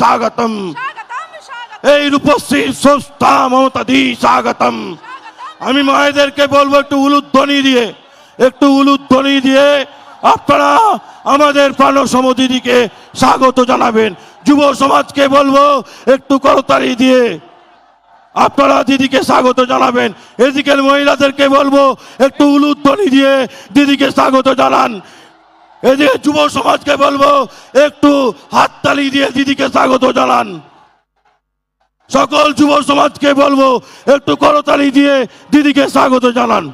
স্বাগতম এই রূপশ্রী সংস্থা মমতা দি স্বাগতম। আমি মায়েদেরকে বলব একটু উলুধ্বনি দিয়ে একটু উলুধ্বনি দিয়ে আপনারা আমাদের প্রাণ সমদিদিকে স্বাগত জানাবেন। যুব সমাজকে বলব একটু করতারি দিয়ে। আপনারা দিদিকে স্বাগত জানাবেন। এদিকে মহিলাদেরকে বলব, একটু উলুধ্বনি দিয়ে দিদিকে স্বাগত জানান। এদিকে যুব সমাজকে বলব, একটু হাততালি দিয়ে দিদিকে স্বাগত জানান। সকল যুব সমাজকে বলব, একটু করতালি দিয়ে দিদিকে স্বাগত জানান।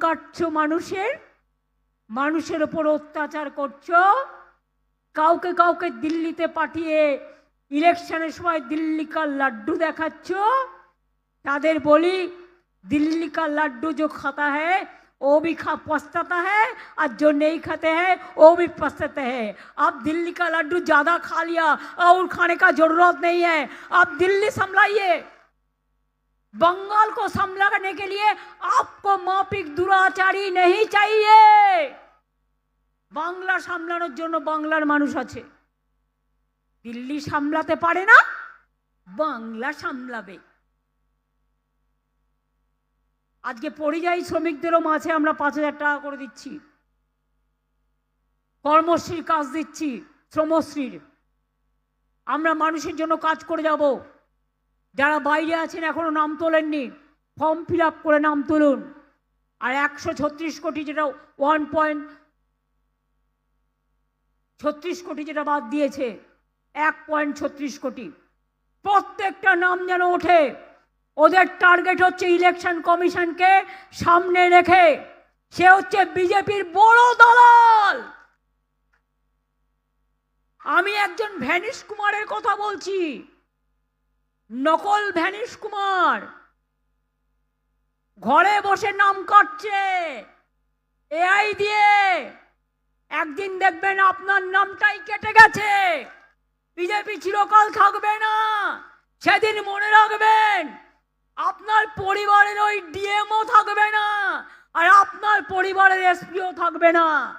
কাটছো মানুষের মানুষের ওপর অত্যাচার করছো কাউকে কাউকে দিল্লিতে পাঠিয়ে ইলেকশনের সময় দিল্লি কা লাড্ডু দেখাচ্ছ তাদের বলি दिल्ली का लड्डू जो खाता है वो भी खा पछताता है और जो नहीं खाते हैं वो भी पछताते हैं अब दिल्ली का लड्डू ज़्यादा खा लिया और खाने का जरूरत नहीं है अब दिल्ली संभलाइए बंगाल को संभालने के लिए आपको मापिक दुराचारी नहीं चाहिए বাংলা সামলানোর জন্য বাংলার মানুষ আছে দিল্লি সামলাতে পারে না বাংলা সামলাবে আজকে পরিযায়ী শ্রমিকদেরও মাঝে আমরা পাঁচ হাজার টাকা করে দিচ্ছি কর্মশ্রীর কাজ দিচ্ছি শ্রমশ্রীর আমরা মানুষের জন্য কাজ করে যাব যারা বাইরে আছেন এখনও নাম তোলেননি ফর্ম ফিল করে নাম তুলুন। আর একশো ছত্রিশ কোটি যেটা ওয়ান পয়েন্ট ছত্রিশ কোটি যেটা বাদ দিয়েছে, এক পয়েন্ট ছত্রিশ কোটি। প্রত্যেকটা নাম যেন ওঠে। ওদের টার্গেট হচ্ছে ইলেকশন কমিশনকে সামনে রেখে। সে হচ্ছে বিজেপির বড় দলাল। আমি একজন ভ্যানিশ কুমারের কথা বলছি। নকল ভ্যানিশ কুমার। ঘরে বসে নাম কাটছে। এআই দিয়ে। একদিন দেখবেন আপনার নামটাই কেটে গেছে। বিজেপি চিরকাল থাকবে না। সেদিন মনে রাখবেন, আপনার পরিবারের ওই ডিএমও থাকবে না আর আপনার পরিবারের এসপিও থাকবে না।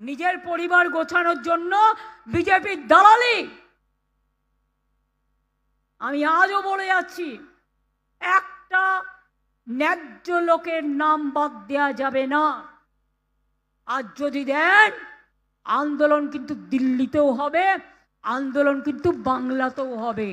নিজের পরিবার গোছানোর জন্য বিজেপির দালালি আমি আজও বলে যাচ্ছি, একটা ন্যায্য লোকের নাম বাদ দেওয়া যাবে না। আর যদি দেন, আন্দোলন কিন্তু দিল্লিতেও হবে, আন্দোলন কিন্তু বাংলাতেও হবে।